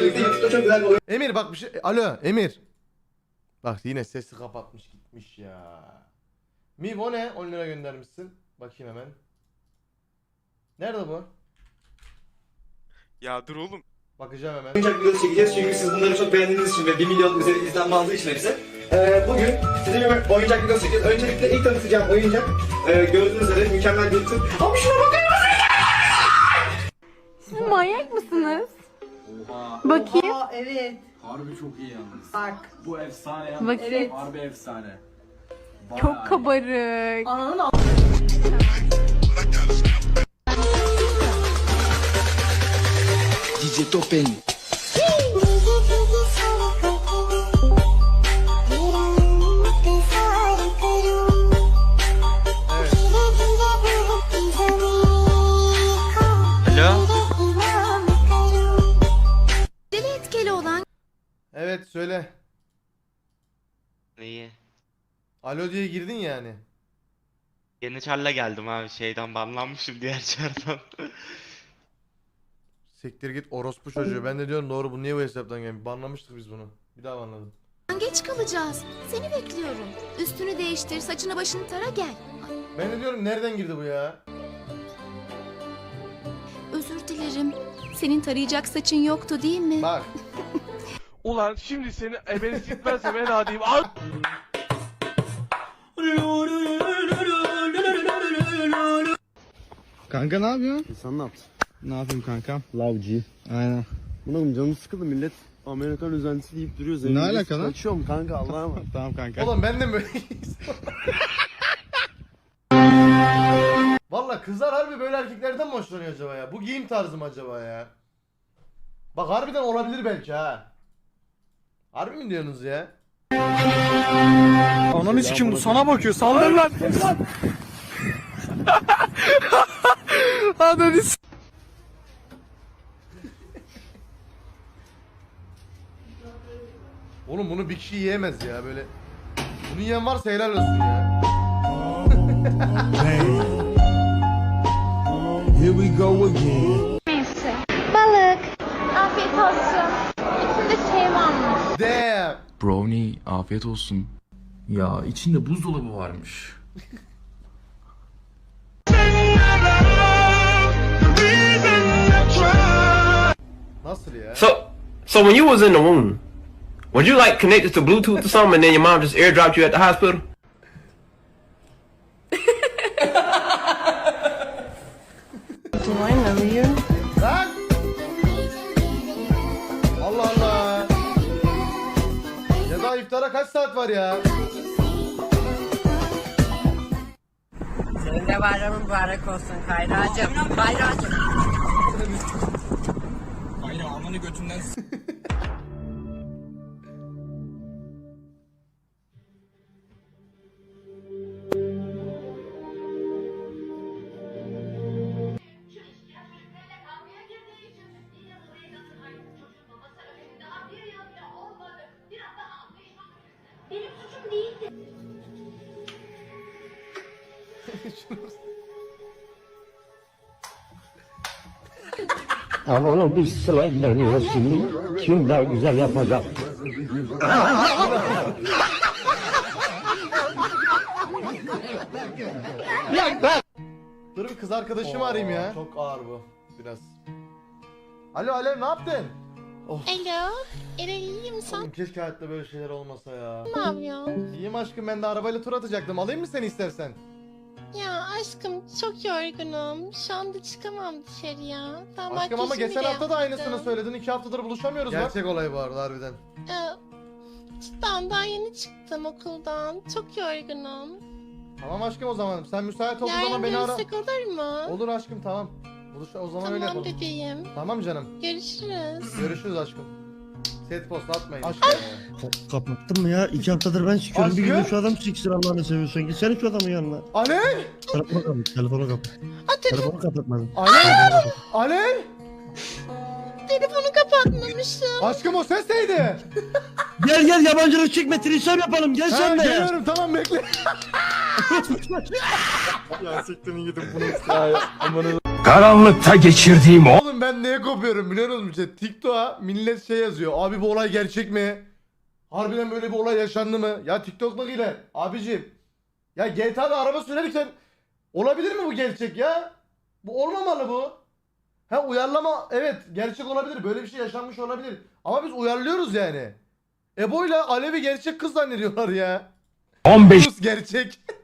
birlikte YouTube'da çok güzel bir oyun Emir bak bir şey. Alo Emir. Bak yine sesi kapatmış gitmiş ya. Miv o ne? 10 lira göndermişsin. Bakayım hemen. Nerede bu? Ya dur oğlum. Bakacağım hemen. oyuncak videosu çekeceğiz çünkü siz bunları çok beğendiğiniz için ve 1 milyon üzeri izlenme aldığı için hepsi. Ee, bugün size bir oyuncak videosu çekeceğiz. Öncelikle ilk tanıtacağım oyuncak e, gördüğünüz üzere mükemmel bir tür. Ama şuna bakın! Bakayım. Aa evet. Harbi çok iyi yalnız. Bak. Bu efsane yalnız. Bakayım. Harbi efsane. Bayağı Çok iyi. kabarık. Ananın a- DJ Topen. Söyle. İyi. Alo diye girdin yani. Yeni çarla geldim abi şeyden banlanmışım diğer çardan. Siktir git orospu çocuğu. Ben de diyorum doğru bu niye bu hesaptan gelmiş? Banlamıştık biz bunu. Bir daha banladım. geç kalacağız. Seni bekliyorum. Üstünü değiştir, saçını başını tara gel. Ben de diyorum nereden girdi bu ya? Özür dilerim. Senin tarayacak saçın yoktu değil mi? Bak. Ulan şimdi seni ebeni sikmezsem en adiyim. Al. Kanka ne yapıyorsun? Sen ne yaptın? Ne yapayım kankam? Lavcı. Aynen. Bunun canım sıkıldı millet Amerikan özentisi deyip duruyor. Ne Zengin alaka lan? Kaçıyorum kanka Allah'a emanet. Tamam kanka. Oğlum ben de böyle Valla kızlar harbi böyle erkeklerden mi hoşlanıyor acaba ya? Bu giyim tarzı mı acaba ya? Bak harbiden olabilir belki ha. Harbi mi diyorsunuz ya? Ananı sikim bu sana bakıyor. Saldır lan. Ananı s- Oğlum bunu bir kişi yiyemez ya böyle. Bunu yiyen varsa helal olsun ya. Here we go again. Balık. Afiyet olsun. İçinde şey varmış. Damn. Brownie afiyet olsun. Ya içinde buzdolabı varmış. Nasıl ya? So, so when you was in the womb, was you like connected to Bluetooth or something, and then your mom just airdropped you at the hospital? Lan! İftara kaç saat var ya? Senin de bayramın mübarek olsun Kayracığım. Kayracığım. Aynen ananı götünden Ama oğlum biz slime'larını şimdi kim daha güzel yapacak? Dur bir kız arkadaşımı arayayım ya. Çok ağır bu biraz. Alo Alev ne yaptın? Alo. Eren iyiyim sen Oğlum keşke hayatta böyle şeyler olmasa ya. ne yapıyorsun? İyiyim aşkım ben de arabayla tur atacaktım. Alayım mı seni istersen? Ya aşkım çok yorgunum. Şu anda çıkamam dışarıya. Daha Aşkım ama geçen hafta da aynısını söyledin. İki haftadır buluşamıyoruz Gerçek olay bu arada harbiden. Ee, cidden daha yeni çıktım okuldan. Çok yorgunum. Tamam aşkım o zaman. Sen müsait olduğun zaman Yarın beni ara. görüşsek olur mu? Olur aşkım tamam. Buluş o zaman öyle Tamam yapalım. bebeğim. Tamam canım. Görüşürüz. Görüşürüz aşkım. Set post atmayın. Aşkım. Kapattın mı ya? İki haftadır ben sikiyorum. Bir Aşkım? gün şu adam siksin Allah'ını seviyorsan. Gitsene şu adamın yanına. Alev! Telefonu kapat. Telefonu kapat. Aa, telefon, Telefonu kapatmadın. Alev! Alev! telefonu kapatmamışım. Aşkım o ses neydi? Gel gel yabancılık çekme. Trisam yapalım. Gel Ha, sen de ya. geliyorum tamam bekle. Ya siktirin gidin bunu. Ya amanı. Karanlıkta geçirdiğim o Oğlum ben neye kopuyorum biliyor musun? İşte TikTok'a millet şey yazıyor. Abi bu olay gerçek mi? Harbiden böyle bir olay yaşandı mı? Ya TikTok'takiler abicim. Ya GTA'da araba sürerken olabilir mi bu gerçek ya? Bu olmamalı bu. Ha uyarlama evet gerçek olabilir. Böyle bir şey yaşanmış olabilir. Ama biz uyarlıyoruz yani. Ebo ile Alevi gerçek kız zannediyorlar ya. 15 Rus gerçek.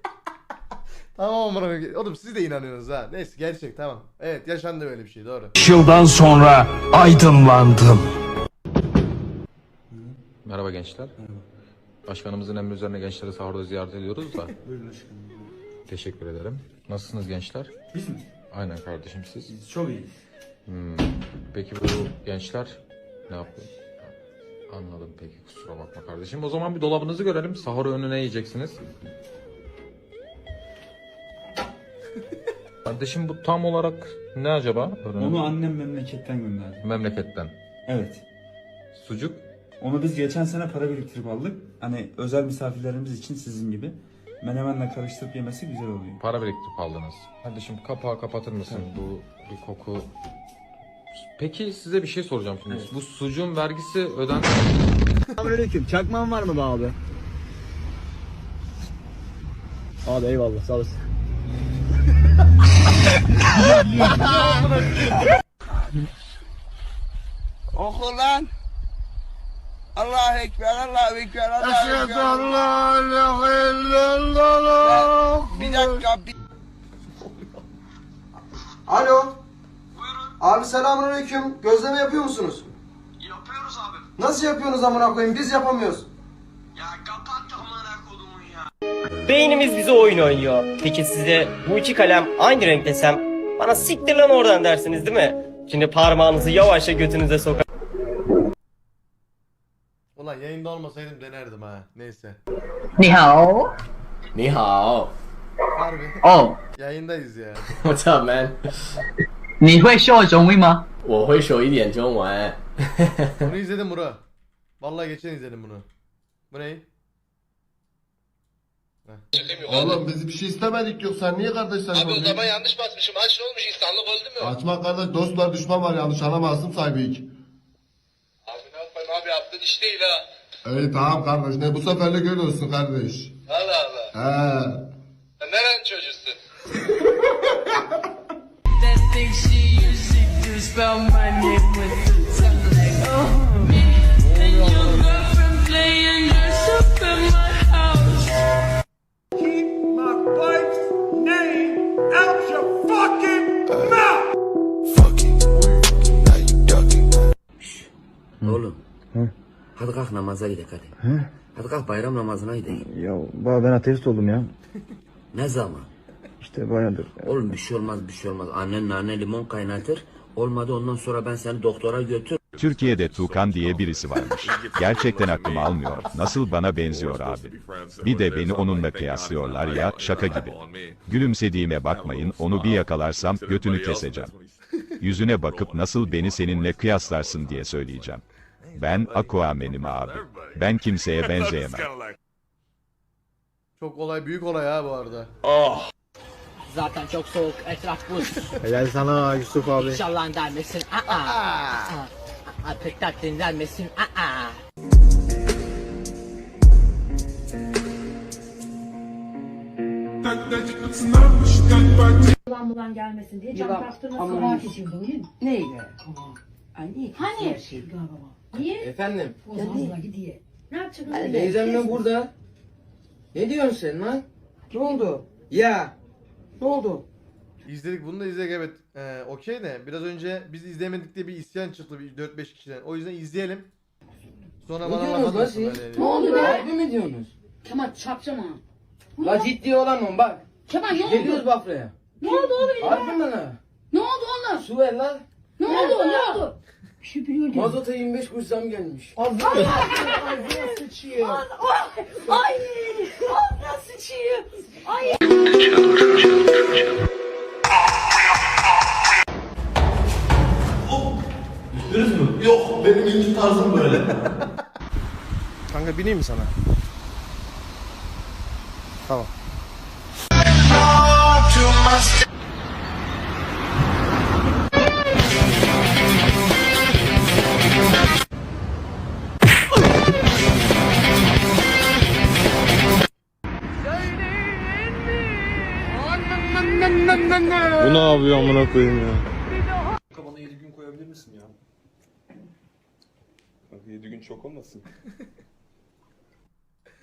tamam amına koyayım. Oğlum siz de inanıyorsunuz ha. Neyse gerçek tamam. Evet yaşandı böyle bir şey doğru. yıldan sonra aydınlandım. Merhaba gençler. Başkanımızın emri üzerine gençleri sahurda ziyaret ediyoruz da. Teşekkür ederim. Nasılsınız gençler? Biz mi? Aynen kardeşim siz. Biz çok iyiyiz. Peki bu gençler ne yapıyor? Anladım peki kusura bakma kardeşim. O zaman bir dolabınızı görelim. Sahur önüne yiyeceksiniz. Kardeşim bu tam olarak ne acaba? Ürünü? Onu annem memleketten gönderdi. Memleketten. Evet. Sucuk. Onu biz geçen sene para biriktirip aldık. Hani özel misafirlerimiz için sizin gibi. Menemenle karıştırıp yemesi güzel oluyor. Para biriktirip aldınız. Kardeşim kapağı kapatır mısın? Bu bir koku. Peki size bir şey soracağım şimdi. Bu sucuğun vergisi ödendi mi? Selamünaleyküm. Çakman var mı be abi? Abi eyvallah sağ olasın. Oku lan. Allah ekber, Allah ekber, Allah ekber. Bir dakika, bir Alo. Buyurun. Abi selamünaleyküm. Gözleme yapıyor musunuz? Yapıyoruz abi. Nasıl yapıyorsunuz amına koyayım? Biz yapamıyoruz. Beynimiz bize oyun oynuyor. Peki size bu iki kalem aynı renk desem bana siktir lan oradan dersiniz değil mi? Şimdi parmağınızı yavaşça götünüze sokar. Ulan yayında olmasaydım denerdim ha. Neyse. 你好， Ni hao. Harbi. 哦， Yayındayız ya. What's up man? 你会说中文吗？我会说一点中文。 Bunu izledim bro. Vallahi geçen izledim bunu. Bu ne? Oğlum biz bir şey istemedik yok sen niye kardeşler Abi o zaman yanlış basmışım. Aç ne olmuş? İnsanlık öldü mü? Açma kardeş dost var düşman var yanlış anlamazsın sahibi ki. Abi ne yapayım abi yaptığın iş değil ha. İyi tamam kardeş ne bu seferlik görüyorsun kardeş. Allah Allah. He. Sen nerenin çocuğusun? Namaza gidelim hadi. Hadi kalk bayram namazına gidelim. Ya baba ben ateist oldum ya. Ne zaman? İşte bayağıdır. Oğlum bir şey olmaz bir şey olmaz. Annen nane limon kaynatır. Olmadı ondan sonra ben seni doktora götür. Türkiye'de Tukan diye birisi varmış. Gerçekten aklım almıyor. Nasıl bana benziyor abi. Bir de beni onunla kıyaslıyorlar ya şaka gibi. Gülümsediğime bakmayın onu bir yakalarsam götünü keseceğim. Yüzüne bakıp nasıl beni seninle kıyaslarsın diye söyleyeceğim. Ben Aquaman'im abi. Ben kimseye benzeyemem. Çok olay büyük olay ha bu arada. Zaten çok soğuk etraf buz. Helal sana Yusuf abi. İnşallah dermesin. Aa. Aa. Pek tatlın dermesin. Aa. Ulan bulan gelmesin diye cam kaptırma sabah geçirdim değil mi? Neyle? Hani? Hani? Niye? Efendim. Bozmazlar diye. Ne yapacaksın? Teyzem burada. Ne diyorsun sen lan? Ne oldu? Ya. Ne oldu? İzledik bunu da izledik evet. Ee, Okey de biraz önce biz izlemedik diye bir isyan çıktı bir 4-5 kişiden. O yüzden izleyelim. Sonra bana laf atmasın böyle. Ne oldu be? Harbi mi diyorsunuz? Kemal çarpacağım ha. La ciddi olamam bak. Kemal ne oldu? bak buraya. Ne oldu oğlum? Harbi mi lan? Ne oldu oğlum? Su ver lan. Ne oldu? Ne oldu? Bir biliyor diyor. Mazota 25 kuruş zam gelmiş. Ay! Ağzına sıçayım. Ay! Yok benim ilgi tarzım böyle. Kanka bineyim mi sana? Tamam. Ne yapıyor amına koyayım ya? Bana 7 gün koyabilir misin ya? Kanka 7 gün çok olmasın.